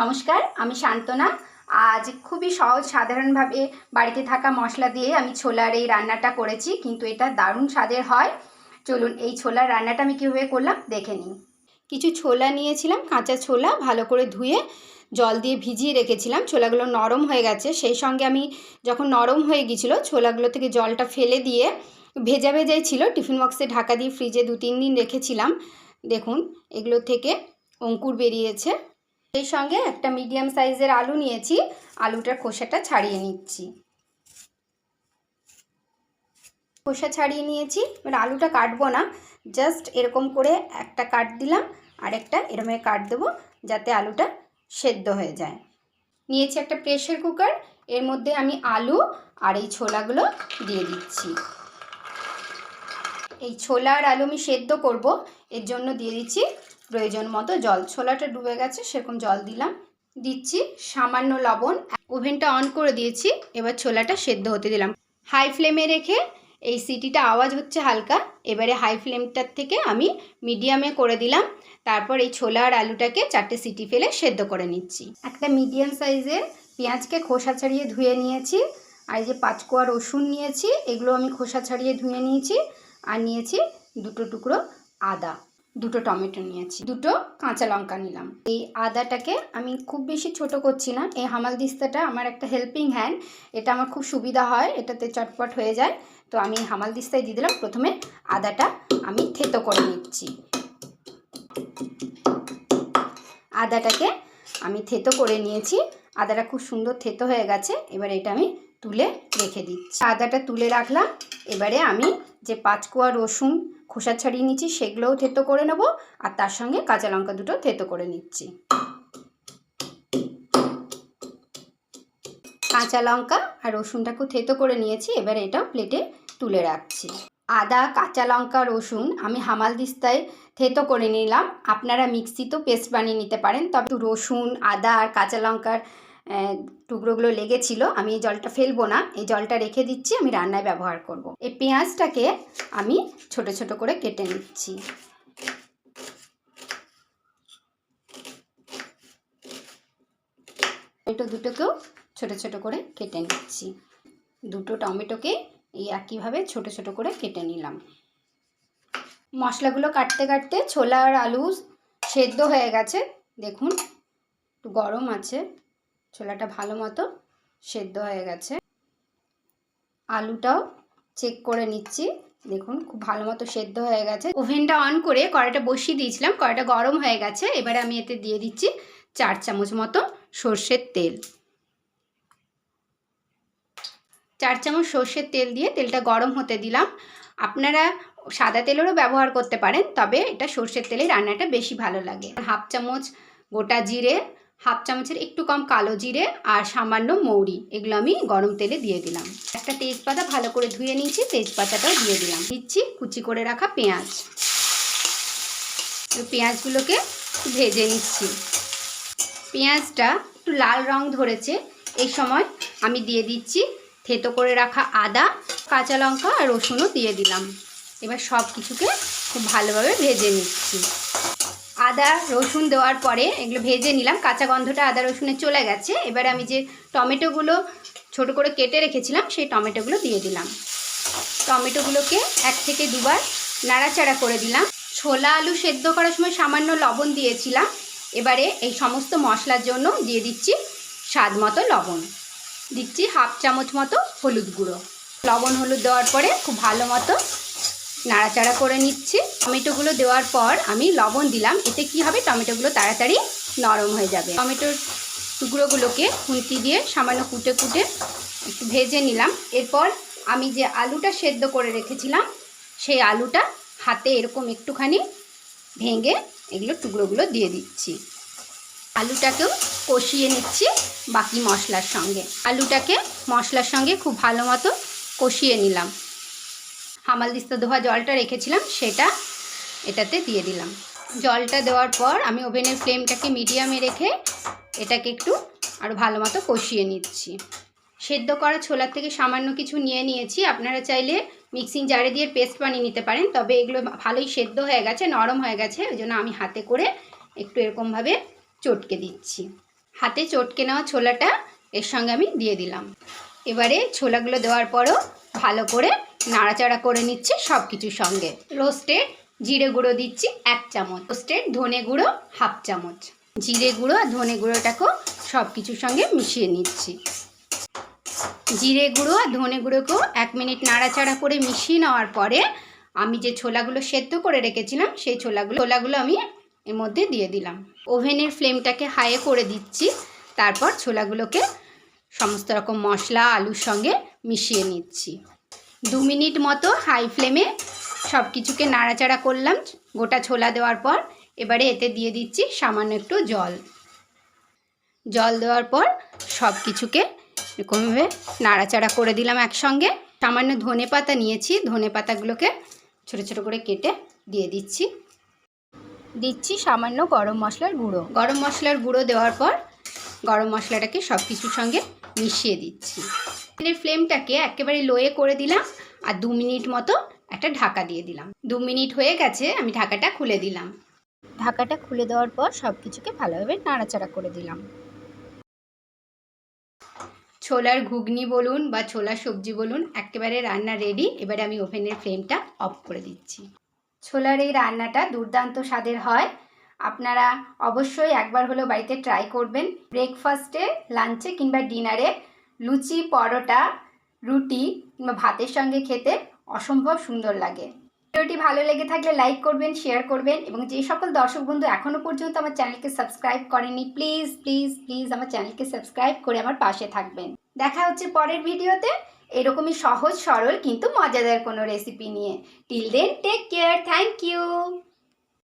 নমস্কার, আমি শান্তনা। আজ খুবই সহজ, সাধারণভাবে বাড়িতে থাকা মশলা দিয়ে আমি ছোলার এই রান্নাটা করেছি, কিন্তু এটা দারুণ স্বাদের হয়। চলুন, এই ছোলার রান্নাটা আমি কীভাবে করলাম দেখে নিই। কিছু ছোলা নিয়েছিলাম, কাঁচা ছোলা ভালো করে ধুয়ে জল দিয়ে ভিজিয়ে রেখেছিলাম। ছোলাগুলো নরম হয়ে গেছে, সেই সঙ্গে আমি যখন নরম হয়ে গিয়েছিল, ছোলাগুলো থেকে জলটা ফেলে দিয়ে ভেজা ভেজাই ছিল, টিফিন বক্সে ঢাকা দিয়ে ফ্রিজে দু তিন দিন রেখেছিলাম। দেখুন, এগুলো থেকে অঙ্কুর বেরিয়েছে। সেই সঙ্গে একটা মিডিয়াম সাইজের আলু নিয়েছি। আলুটার খোসাটা ছাড়িয়ে নিচ্ছি। খোসা ছাড়িয়ে নিয়েছি। এবার আলুটা কাটবো না। জাস্ট এরকম করে একটা কাট দিলাম আর একটা এরকম কাট দেবো যাতে আলুটা সেদ্ধ হয়ে যায়। নিয়েছি একটা প্রেশার কুকার। এর মধ্যে আমি আলু আর এই ছোলাগুলো দিয়ে দিচ্ছি। এই ছোলা আর আলু আমি সেদ্ধ করব। এর জন্য দিয়ে দিচ্ছি প্রয়োজন মতো জল। ছোলাটা ডুবে গেছে, সেরকম জল দিলাম। দিচ্ছি সামান্য লবণ। ওভেনটা অন করে দিয়েছি, এবার ছোলাটা সেদ্ধ হতে দিলাম। হাই ফ্লেমে রেখে এই সিটিটা আওয়াজ হচ্ছে হালকা। এবারে হাই ফ্লেমটার থেকে আমি মিডিয়ামে করে দিলাম। তারপর এই ছোলা আর আলুটাকে চারটে সিটি ফেলে সেদ্ধ করে নিচ্ছি। একটা মিডিয়াম সাইজের পেঁয়াজকে খোসা ছাড়িয়ে ধুয়ে নিয়েছি। আর এই যে পাঁচকোয়া রসুন নিয়েছি, এগুলো আমি খোসা ছাড়িয়ে ধুয়ে নিয়েছি। আর নিয়েছি দুটো টুকরো আদা। দুটো টমেটো নিয়েছি, দুটো কাঁচা লঙ্কা নিলাম। এই আদাটাকে আমি খুব বেশি ছোট করছি না, এই হামাল দিস্তাটা আমার একটা হেল্পিং হ্যান্ড এটা আমার খুব সুবিধা হয়, এটাতে চটপট হয়ে যায়। তো আমি হামাল দিস্তায় দিয়ে দিলাম, প্রথমে আদাটা আমি থেতো করে নিচ্ছি। আদাটাকে আমি থেতো করে নিয়েছি, আদাটা খুব সুন্দর থেতো হয়ে গেছে, এবার এটা আমি তুলে রেখে দিচ্ছি। আদাটা তুলে রাখলাম, এবারে আমি যে পাঁচকোয়া রসুন খোসা ছাড়িয়ে নিচ্ছি, সেগুলোও থেতো করে নেব আর তার সঙ্গে কাঁচা লঙ্কা দুটো থেতো করে নিচ্ছি। কাঁচা লঙ্কা আর রসুনটাকেও থেতো করে নিয়েছি, এবার এটা প্লেটে তুলে রাখছি। আদা, কাঁচা লঙ্কা, রসুন আমি হামাল দিস্তায় থেতো করে নিলাম। আপনারা মিক্সিতেও পেস্ট বানিয়ে নিতে পারেন, তবে রসুন, আদা আর কাঁচা লঙ্কার টুকরোগুলো লেগেছিল, আমি এই জলটা ফেলব না, এই জলটা রেখে দিচ্ছি, আমি রান্নায় ব্যবহার করব। এই পেঁয়াজটাকে আমি ছোট ছোট করে কেটে নিচ্ছি। টমেটো দুটোকেও ছোট ছোট করে কেটে নিচ্ছি। দুটো টমেটোকে এই একইভাবে ছোট ছোট করে কেটে নিলাম। মশলাগুলো কাটতে কাটতে ছোলা আর আলু সেদ্ধ হয়ে গেছে। দেখুন, একটু গরম আছে, ছোলাটা ভালো মতো সেদ্ধ হয়ে গেছে। আলুটাও চেক করে নিচ্ছি। দেখুন, খুব ভালো মতো সেদ্ধ হয়ে গেছে। ওভেনটা অন করে কড়াইটা বসিয়ে দিয়েছিলাম। কড়াইটা গরম হয়ে গেছে। এবারে আমি এতে দিয়ে দিচ্ছি চার চামচ মতো সর্ষের তেল। চার চামচ সর্ষের তেল দিয়ে তেলটা গরম হতে দিলাম। আপনারা সাদা তেলেরও ব্যবহার করতে পারেন, তবে এটা সর্ষের তেলে রান্নাটা বেশি ভালো লাগে। হাফ চামচ গোটা জিরে হাফ চামচের একটু কম কালো জিরে আর সামান্য মৌরি, এগুলো আমি গরম তেলে দিয়ে দিলাম। একটা তেজপাতা ভালো করে ধুয়ে নিয়েছি, তেজপাতাটাও দিয়ে দিলাম। দিচ্ছি কুচি করে রাখা পেঁয়াজ। পেঁয়াজগুলোকে ভেজে নিচ্ছি। পেঁয়াজটা একটু লাল রং ধরেছে, এই সময় আমি দিয়ে দিচ্ছি থেতো করে রাখা আদা, কাঁচা লঙ্কা আর রসুনও দিয়ে দিলাম। এবার সব কিছুকে খুব ভালোভাবে ভেজে নিচ্ছি। আদা, রসুন দেওয়ার পরে এগুলো ভেজে নিলাম। কাঁচা গন্ধটা আদা, রসুনে চলে গেছে। এবার আমি যে টমেটোগুলো ছোট করে কেটে রেখেছিলাম, সেই টমেটোগুলো দিয়ে দিলাম। টমেটোগুলোকে এক থেকে দুবার নাড়াচাড়া করে দিলাম। ছোলা আলু সেদ্ধ করার সময় সামান্য লবণ দিয়েছিলাম। এবারে এই সমস্ত মশলার জন্য দিয়ে দিচ্ছি স্বাদ মতো লবণ। দিচ্ছি হাফ চামচ মতো হলুদ গুঁড়ো। লবণ হলুদ দেওয়ার পরে খুব ভালো মতো নাড়াচাড়া করে নিচ্ছি। টমেটোগুলো দেওয়ার পর আমি লবণ দিলাম। এতে কি হবে? টমেটোগুলো তাড়াতাড়ি নরম হয়ে যাবে। টমেটোর টুকরোগুলোকে খুন্তি দিয়ে সামান্য কুটে কুটে একটু ভেজে নিলাম। এরপর আমি যে আলুটা সেদ্ধ করে রেখেছিলাম, সেই আলুটা হাতে এরকম একটুখানি ভেঙে এগুলো টুকরোগুলো দিয়ে দিচ্ছি। আলুটাকেও কষিয়ে নিচ্ছি বাকি মশলার সঙ্গে। আলুটাকে মশলার সঙ্গে খুব ভালো মতো কষিয়ে নিলাম। হামাল দিস্তা ধোয়া জলটা রেখেছিলাম, সেটা এটাতে দিয়ে দিলাম। জলটা দেওয়ার পর আমি ওভেনের ফ্লেমটাকে মিডিয়ামে রেখে এটাকে একটু আরও ভালো মতো কষিয়ে নিচ্ছি। সেদ্ধ করা ছোলার থেকে সামান্য কিছু নিয়ে নিয়েছি। আপনারা চাইলে মিক্সিং জারে দিয়ে পেস্ট বানিয়ে নিতে পারেন, তবে এগুলো ভালোই সেদ্ধ হয়ে গেছে, নরম হয়ে গেছে, ওই জন্য আমি হাতে করে একটু এরকমভাবে চটকে দিচ্ছি। হাতে চটকে নেওয়া ছোলাটা এর সঙ্গে আমি দিয়ে দিলাম। এবারে ছোলাগুলো দেওয়ার পরও ভালো করে নাড়াচাড়া করে নিচ্ছে সব কিছুর সঙ্গে। রোস্টেড জিরে গুঁড়ো দিচ্ছি এক চামচ। রোস্টেড ধনে গুঁড়ো হাফ চামচ। জিরে গুঁড়ো আর ধনে গুঁড়োটাকেও সব কিছুর সঙ্গে মিশিয়ে নিচ্ছি। জিরে গুঁড়ো আর ধনে গুঁড়োকেও এক মিনিট নাড়াচাড়া করে মিশিয়ে নেওয়ার পরে আমি যে ছোলাগুলো সেদ্ধ করে রেখেছিলাম, সেই ছোলাগুলো ছোলাগুলো আমি এর মধ্যে দিয়ে দিলাম। ওভেনের ফ্লেমটাকে হাইয়ে করে দিচ্ছি। তারপর ছোলাগুলোকে সমস্ত রকম মশলা, আলুর সঙ্গে মিশিয়ে নিচ্ছি। দু মিনিট মতো হাই ফ্লেমে সব কিছুকে নাড়াচাড়া করলাম, গোটা ছোলা দেওয়ার পর এবারে এতে দিয়ে দিচ্ছি সামান্য একটু জল। জল দেওয়ার পর সব কিছুকে এরকমভাবে নাড়াচাড়া করে দিলাম একসঙ্গে। সামান্য ধনে পাতা নিয়েছি, ধনে পাতাগুলোকে ছোটো ছোটো করে কেটে দিয়ে দিচ্ছি। দিচ্ছি সামান্য গরম মশলার গুঁড়ো। গরম মশলার গুঁড়ো দেওয়ার পর গরম মশলাটাকে সব কিছুর সঙ্গে মিশিয়ে দিচ্ছি। তেলের ফ্লেমটাকে একেবারে লোয়ে করে দিলাম আর দু মিনিট মতো একটা ঢাকা দিয়ে দিলাম। দু মিনিট হয়ে গেছে, আমি ঢাকাটা খুলে দিলাম। ঢাকাটা খুলে দেওয়ার পর সব কিছুকে ভালোভাবে নাড়াচাড়া করে দিলাম। ছোলার ঘুগনি বলুন বা ছোলা সবজি বলুন, একেবারে রান্না রেডি এবারে আমি ওভেনের ফ্লেমটা অফ করে দিচ্ছি। ছোলার এই রান্নাটা দুর্দান্ত স্বাদের হয়। আপনারা অবশ্যই একবার হলেও বাড়িতে ট্রাই করবেন। ব্রেকফাস্টে লাঞ্চে কিংবা ডিনারে লুচি, পরোটা, রুটি কিংবা ভাতের সঙ্গে খেতে অসম্ভব সুন্দর লাগে। ভিডিওটি ভালো লেগে থাকলে লাইক করবেন শেয়ার করবেন এবং যে সকল দর্শক বন্ধু এখনও পর্যন্ত আমার চ্যানেলকে সাবস্ক্রাইব করেনি প্লিজ প্লিজ প্লিজ আমার চ্যানেলকে সাবস্ক্রাইব করে আমার পাশে থাকবেন। দেখা হচ্ছে পরের ভিডিওতে। এরকমই সহজ, সরল, কিন্তু মজাদার কোনো রেসিপি নিয়ে। Till then take care thank you